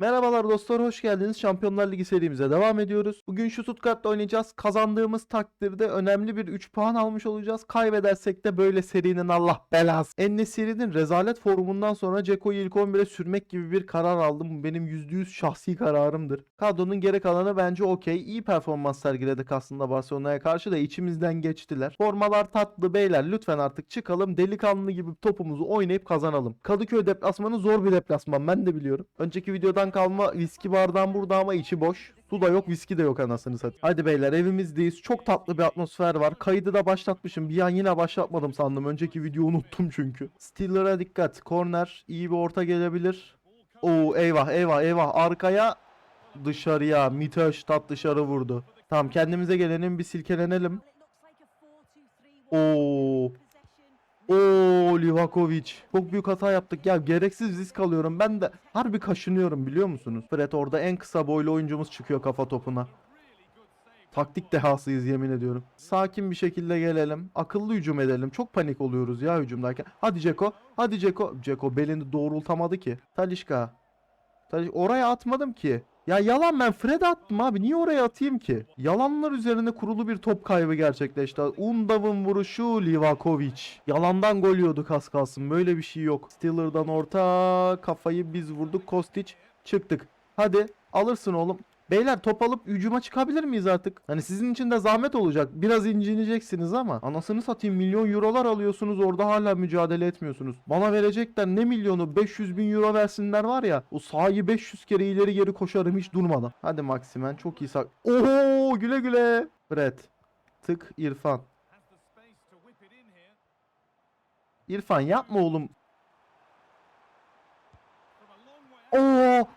Merhabalar dostlar, hoş geldiniz. Şampiyonlar Ligi serimize devam ediyoruz. Bugün şu Stuttgart'ta oynayacağız. Kazandığımız takdirde önemli bir 3 puan almış olacağız. Kaybedersek de böyle serinin Allah belası. Ennesiri'nin rezalet forumundan sonra Ceko'yu ilk 11'e sürmek gibi bir karar aldım. Bu benim %100 şahsi kararımdır. Kadronun geri kalanı bence okey. İyi performans sergiledik aslında Barcelona'ya karşı da içimizden geçtiler. Formalar tatlı beyler. Lütfen artık çıkalım. Delikanlı gibi topumuzu oynayıp kazanalım. Kadıköy deplasmanı zor bir deplasman. Ben de biliyorum. Önceki videodan kalma viski bardağım burada ama içi boş. Su da yok, viski de yok anasını satayım. Hadi beyler evimizdeyiz. Çok tatlı bir atmosfer var. Kaydı da başlatmışım. Bir an yine başlatmadım sandım. Önceki videoyu unuttum çünkü. Steeler'a dikkat. Corner iyi bir orta gelebilir. Oo eyvah eyvah eyvah. Arkaya dışarıya. Mittelstadt dışarı vurdu. Tamam kendimize gelelim bir silkelenelim. Oo. Oo Livakovic. Çok büyük hata yaptık. Ya gereksiz risk alıyorum. Ben de harbi kaşınıyorum biliyor musunuz? Fred orada en kısa boylu oyuncumuz çıkıyor kafa topuna. Taktik dehasıyız yemin ediyorum. Sakin bir şekilde gelelim. Akıllı hücum edelim. Çok panik oluyoruz ya hücumdayken. Hadi Ceko. Hadi Ceko. Ceko belini doğrultamadı ki. Talişka. Taliş oraya atmadım ki. Ya yalan ben Fred attım abi. Niye oraya atayım ki? Yalanlar üzerine kurulu bir top kaybı gerçekleşti. Undav'ın vuruşu Livakovic. Yalandan gol yiyorduk az kalsın. Böyle bir şey yok. Stiller'dan orta kafayı biz vurduk. Kostic çıktık. Hadi alırsın oğlum. Beyler top alıp hücuma çıkabilir miyiz artık? Hani sizin için de zahmet olacak. Biraz incineceksiniz ama. Anasını satayım milyon eurolar alıyorsunuz orada hala mücadele etmiyorsunuz. Bana verecekler ne milyonu 500 bin euro versinler var ya. O sahayı 500 kere ileri geri koşarım hiç durmadan. Hadi Maximen çok iyi sak. Oho güle güle. Fred. Tık İrfan. İrfan yapma oğlum. Oo!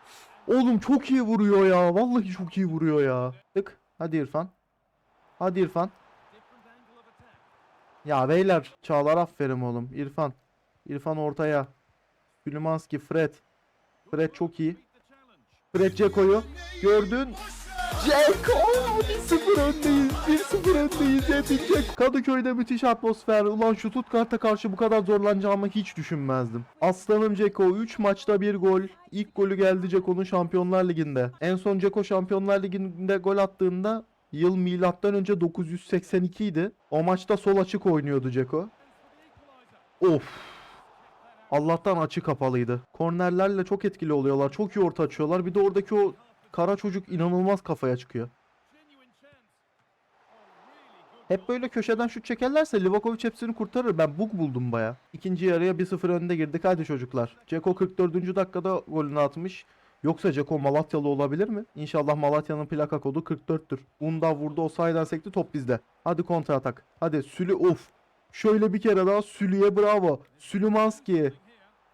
Oğlum çok iyi vuruyor ya. Vallahi çok iyi vuruyor ya. Tık. Hadi İrfan. Hadi İrfan. Ya beyler. Çağlar aferin oğlum. İrfan. İrfan ortaya. Süleymanski. Fred. Fred çok iyi. Fred Ceko'yu. Gördün. Ceko 1-0 öndeyiz. 1-0 öndeyiz. Yetecek. Kadıköy'de müthiş atmosfer. Ulan şu Stuttgart'a karşı bu kadar zorlanacağımı hiç düşünmezdim. Aslanım Ceko 3 maçta bir gol. İlk golü geldi Ceko'nun Şampiyonlar Ligi'nde. En son Ceko Şampiyonlar Ligi'nde gol attığında yıl milattan önce 982 idi. O maçta sol açık oynuyordu Ceko. Of. Allah'tan açı kapalıydı. Kornerlerle çok etkili oluyorlar. Çok iyi orta açıyorlar. Bir de oradaki o kara çocuk inanılmaz kafaya çıkıyor. Hep böyle köşeden şut çekerlerse Livakovic hepsini kurtarır. Ben bug buldum baya. İkinci yarıya 1-0 önde girdik. Hadi çocuklar. Ceko 44. dakikada golünü atmış. Yoksa Ceko Malatyalı olabilir mi? İnşallah Malatya'nın plaka kodu 44'tür. Unda vurdu o sayeden sekti top bizde. Hadi kontra atak. Hadi Sülü of. Şöyle bir kere daha Sülü'ye bravo. Sülümanski.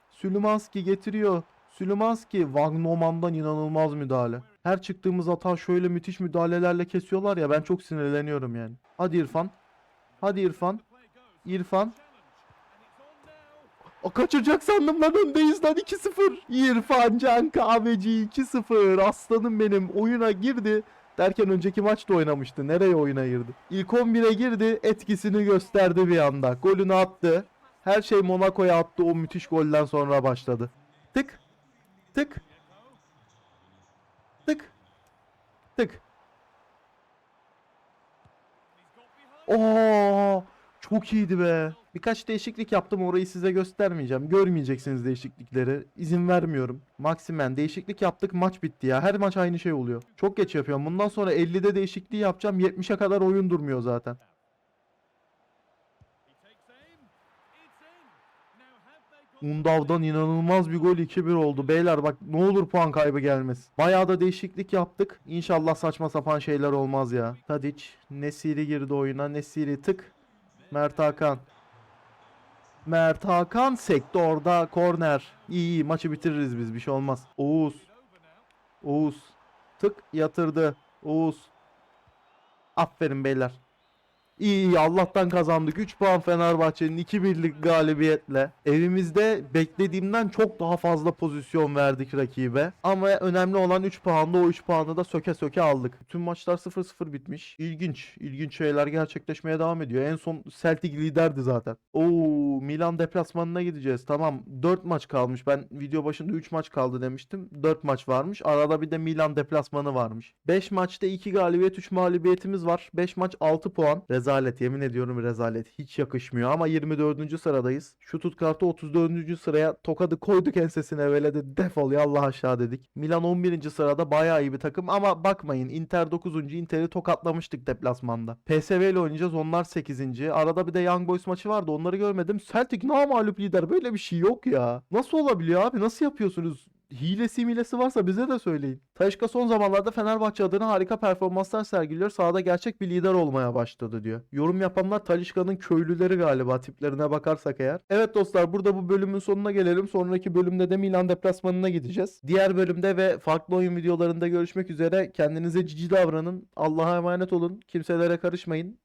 Sülümanski getiriyor. Sülümanski Wagnoman'dan inanılmaz müdahale. Her çıktığımız hata şöyle müthiş müdahalelerle kesiyorlar ya ben çok sinirleniyorum yani. Hadi İrfan. Hadi İrfan. İrfan. O kaçıracak sandım lan öndeyiz lan 2-0. İrfan Can Kahveci 2-0. Aslanım benim oyuna girdi. Derken önceki maçta oynamıştı. Nereye oyuna girdi? İlk 11'e girdi. Etkisini gösterdi bir anda. Golünü attı. Her şey Monaco'ya attı. O müthiş golden sonra başladı. Tık. Tık. Tık. Tık. Oo, çok iyiydi be. Birkaç değişiklik yaptım orayı size göstermeyeceğim. Görmeyeceksiniz değişiklikleri. İzin vermiyorum. Maximen değişiklik yaptık maç bitti ya. Her maç aynı şey oluyor. Çok geç yapıyorum. Bundan sonra 50'de değişikliği yapacağım. 70'e kadar oyun durmuyor zaten. Undav'dan inanılmaz bir gol 2-1 oldu. Beyler bak ne olur puan kaybı gelmesin. Bayağı da değişiklik yaptık. İnşallah saçma sapan şeyler olmaz ya. Tadic, Nesiri girdi oyuna. Nesiri tık. Mert Hakan. Mert Hakan sekti. Korner. İyi iyi maçı bitiririz biz bir şey olmaz. Oğuz. Oğuz. Tık yatırdı. Oğuz. Aferin beyler. İyi iyi Allah'tan kazandık. 3 puan Fenerbahçe'nin 2-1'lik galibiyetle. Evimizde beklediğimden çok daha fazla pozisyon verdik rakibe. Ama önemli olan 3 puanda o 3 puanı da söke söke aldık. Tüm maçlar 0-0 bitmiş. İlginç. İlginç şeyler gerçekleşmeye devam ediyor. En son Celtic liderdi zaten. Oo Milan deplasmanına gideceğiz. Tamam 4 maç kalmış. Ben video başında 3 maç kaldı demiştim. 4 maç varmış. Arada bir de Milan deplasmanı varmış. 5 maçta 2 galibiyet 3 mağlubiyetimiz var. 5 maç 6 puan. Rezalet yemin ediyorum rezalet. Hiç yakışmıyor ama 24. sıradayız. Şu tut kartı 34. sıraya tokadı koyduk ensesine böyle de defol ya Allah aşağı dedik. Milan 11. sırada bayağı iyi bir takım ama bakmayın Inter 9. Inter'i tokatlamıştık deplasmanda. PSV ile oynayacağız onlar 8. Arada bir de Young Boys maçı vardı onları görmedim. Celtic mağlup lider böyle bir şey yok ya. Nasıl olabiliyor abi nasıl yapıyorsunuz? Hilesi milesi varsa bize de söyleyin. Taşka son zamanlarda Fenerbahçe adına harika performanslar sergiliyor. Sahada gerçek bir lider olmaya başladı diyor. Yorum yapanlar Talişka'nın köylüleri galiba tiplerine bakarsak eğer. Evet dostlar burada bu bölümün sonuna gelelim. Sonraki bölümde de Milan deplasmanına gideceğiz. Diğer bölümde ve farklı oyun videolarında görüşmek üzere. Kendinize cici davranın. Allah'a emanet olun. Kimselere karışmayın.